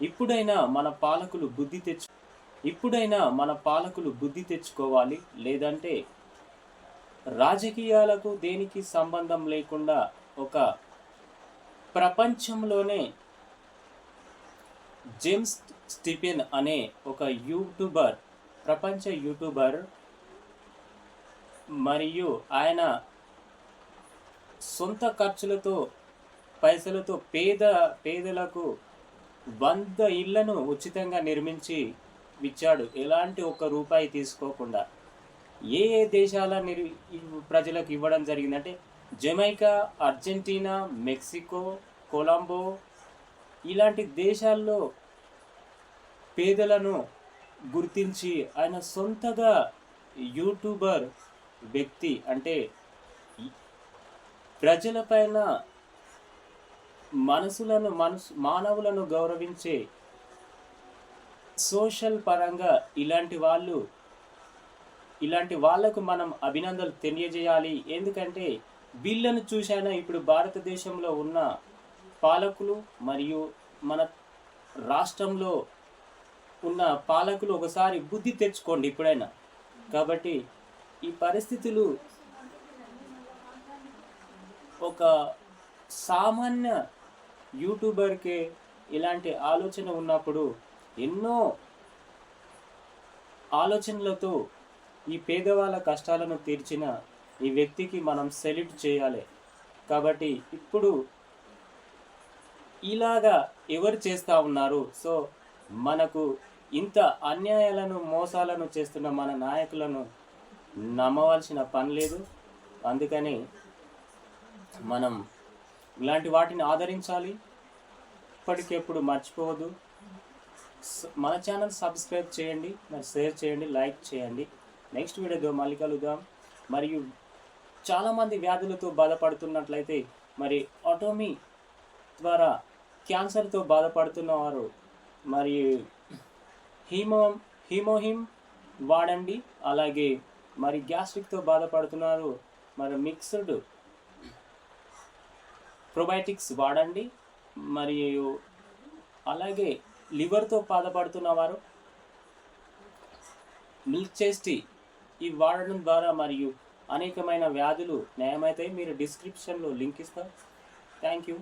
ఇప్పుడైనా మన పాలకులు బుద్ధి తెచ్చు ఇప్పుడైనా మన పాలకులు బుద్ధి తెచ్చుకోవాలి లేదంటే రాజకీయాలకు దేనికి సంబంధం లేకుండా ఒక ప్రపంచంలోనే జేమ్స్ స్టిపెన్ అనే ఒక యూట్యూబర్ ప్రపంచ యూట్యూబర్ మరియు ఆయన సొంత ఖర్చులతో పైసలతో పేద పేదలకు వంద ఇళ్ళను ఉచితంగా నిర్మించి ఇచ్చాడు ఎలాంటి ఒక్క రూపాయి తీసుకోకుండా. ఏ ఏ దేశాల నిర్ ప్రజలకు ఇవ్వడం జరిగిందంటే జమైకా అర్జెంటీనా మెక్సికో కొలంబో ఇలాంటి దేశాల్లో పేదలను గుర్తించి ఆయన సొంతగా యూట్యూబర్ వ్యక్తి అంటే ప్రజలపైన మనసులను మనసు మానవులను గౌరవించే సోషల్ పరంగా ఇలాంటి వాళ్ళు ఇలాంటి వాళ్ళకు మనం అభినందనలు తెలియజేయాలి. ఎందుకంటే వీళ్ళను చూశానా ఇప్పుడు భారతదేశంలో ఉన్న పాలకులు మరియు మన రాష్ట్రంలో ఉన్న పాలకులు ఒకసారి బుద్ధి తెచ్చుకోండి ఇప్పుడైనా కాబట్టి ఈ పరిస్థితులు ఒక సామాన్య యూట్యూబర్కి ఇలాంటి ఆలోచన ఉన్నప్పుడు ఎన్నో ఆలోచనలతో ఈ పేదవాళ్ళ కష్టాలను తీర్చిన ఈ వ్యక్తికి మనం సెల్యూట్ చేయాలి. కాబట్టి ఇప్పుడు ఇలాగా ఎవరు చేస్తూ ఉన్నారు? సో మనకు ఇంత అన్యాయాలను మోసాలను చేస్తున్న మన నాయకులను నమ్మవలసిన పని లేదు. అందుకని మనం ఇలాంటి వాటిని ఆదరించాలి. ఇప్పటికెప్పుడు మర్చిపోవద్దు. మన ఛానల్ సబ్స్క్రైబ్ చేయండి మరి షేర్ చేయండి లైక్ చేయండి. నెక్స్ట్ వీడియోతో మళ్ళీ కలుద్దాం. మరియు చాలామంది వ్యాధులతో బాధపడుతున్నట్లయితే మరి ఆటోమీ ద్వారా క్యాన్సర్తో బాధపడుతున్నవారు మరి హీమో హీమోహిమ్ వాడండి. అలాగే మరి గ్యాస్ట్రిక్తో బాధపడుతున్నారు మరి మిక్స్డ్ ప్రొబయాటిక్స్ వాడండి. మరియు అలాగే లివర్తో బాధపడుతున్న వారు మిల్క్ చేస్టీ ఇవి వాడడం ద్వారా మరియు అనేకమైన వ్యాధులు నయమైతే మీరు డిస్క్రిప్షన్లో లింక్ ఇస్తాం. Thank you.